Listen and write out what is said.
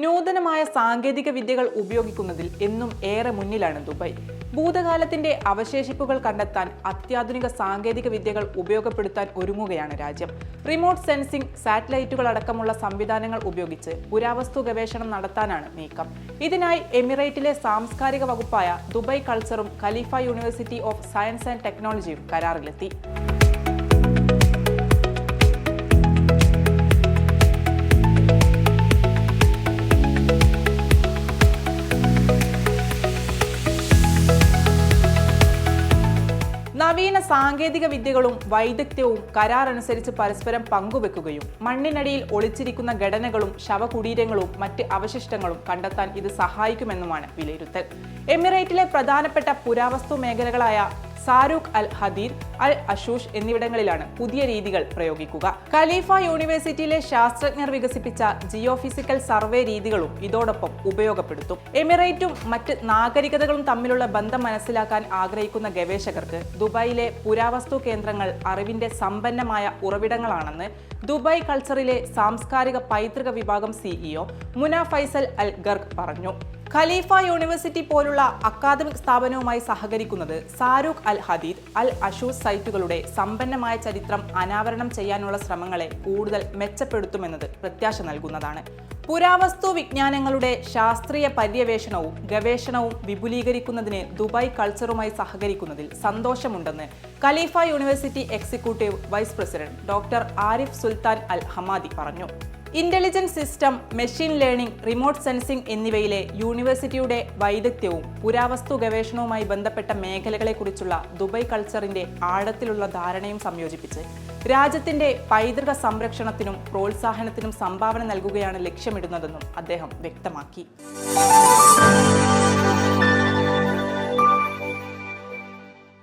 നൂതനമായ സാങ്കേതിക വിദ്യകൾ ഉപയോഗിക്കുന്നതിൽ എന്നും ഏറെ മുന്നിലാണ് ദുബായ്. ഭൂതകാലത്തിന്റെ അവശേഷിപ്പുകൾ കണ്ടെത്താൻ അത്യാധുനിക സാങ്കേതിക വിദ്യകൾ ഉപയോഗപ്പെടുത്താൻ ഒരുങ്ങുകയാണ് രാജ്യം. റിമോട്ട് സെൻസിംഗ് സാറ്റലൈറ്റുകൾ അടക്കമുള്ള സംവിധാനങ്ങൾ ഉപയോഗിച്ച് പുരാവസ്തു ഗവേഷണം നടത്താനാണ് നീക്കം. ഇതിനായി എമിറേറ്റിലെ സാംസ്കാരിക വകുപ്പായ ദുബായ് കൾച്ചറും Khalifa university of science and ടെക്നോളജിയും കരാറിലെത്തി. നവീന സാങ്കേതിക വിദ്യകളും വൈദഗ്ധ്യവും കരാർ അനുസരിച്ച് പരസ്പരം പങ്കുവെക്കുകയും മണ്ണിനടിയിൽ ഒളിച്ചിരിക്കുന്ന ഘടനകളും ശവകുടീരങ്ങളും മറ്റ് അവശിഷ്ടങ്ങളും കണ്ടെത്താൻ ഇത് സഹായിക്കുമെന്നുമാണ് വിലയിരുത്തൽ. എമിറേറ്റിലെ പ്രധാനപ്പെട്ട പുരാവസ്തു മേഖലകളായ സാരൂഖ് അൽ ഹദീർ അൽ അഷൂഷ് എന്നിവിടങ്ങളിലാണ് പുതിയ രീതികൾ പ്രയോഗിക്കുക. ഖലീഫ യൂണിവേഴ്സിറ്റിയിലെ ശാസ്ത്രജ്ഞർ വികസിപ്പിച്ച ജിയോഫിസിക്കൽ സർവേ രീതികളും ഇതോടൊപ്പം ഉപയോഗപ്പെടുത്തും. എമിറേറ്റും മറ്റ് നാഗരികതകളും തമ്മിലുള്ള ബന്ധം മനസ്സിലാക്കാൻ ആഗ്രഹിക്കുന്ന ഗവേഷകർക്ക് ദുബായിലെ പുരാവസ്തു കേന്ദ്രങ്ങൾ അറിവിന്റെ സമ്പന്നമായ ഉറവിടങ്ങളാണെന്ന് ദുബായ് കൾച്ചറിലെ സാംസ്കാരിക പൈതൃക വിഭാഗം CEO Muna Faisal Al Gurg പറഞ്ഞു. ഖലീഫ യൂണിവേഴ്സിറ്റി പോലുള്ള അക്കാദമിക് സ്ഥാപനവുമായി സഹകരിക്കുന്നത് സാരൂഖ് അൽ ഹദീദ് അൽ അഷൂസ് സൈറ്റുകളുടെ സമ്പന്നമായ ചരിത്രം അനാവരണം ചെയ്യാനുള്ള ശ്രമങ്ങളെ കൂടുതൽ മെച്ചപ്പെടുത്തുമെന്നത് പ്രത്യാശ നൽകുന്നതാണ്. പുരാവസ്തു വിജ്ഞാനങ്ങളുടെ ശാസ്ത്രീയ പര്യവേഷണവും ഗവേഷണവും വിപുലീകരിക്കുന്നതിന് ദുബായ് കൾച്ചറുമായി സഹകരിക്കുന്നതിൽ സന്തോഷമുണ്ടെന്ന് Khalifa university executive vice president doctor Arif Sultan Al Hamadi പറഞ്ഞു. Intelligent system machine learning remote sensing എന്നിവയിലെ യൂണിവേഴ്സിറ്റിയുടെ വൈദഗ്ധ്യവും പുരാവസ്തു ഗവേഷണവുമായി ബന്ധപ്പെട്ട മേഖലകളെക്കുറിച്ചുള്ള ദുബൈ കൾച്ചറിന്റെ ആഴത്തിലുള്ള ധാരണയും സംയോജിപ്പിച്ച് രാജ്യത്തിന്റെ പൈതൃക സംരക്ഷണത്തിനും പ്രോത്സാഹനത്തിനും സംഭാവന നൽകുകയാണ് ലക്ഷ്യമിടുന്നതെന്നും അദ്ദേഹം വ്യക്തമാക്കി.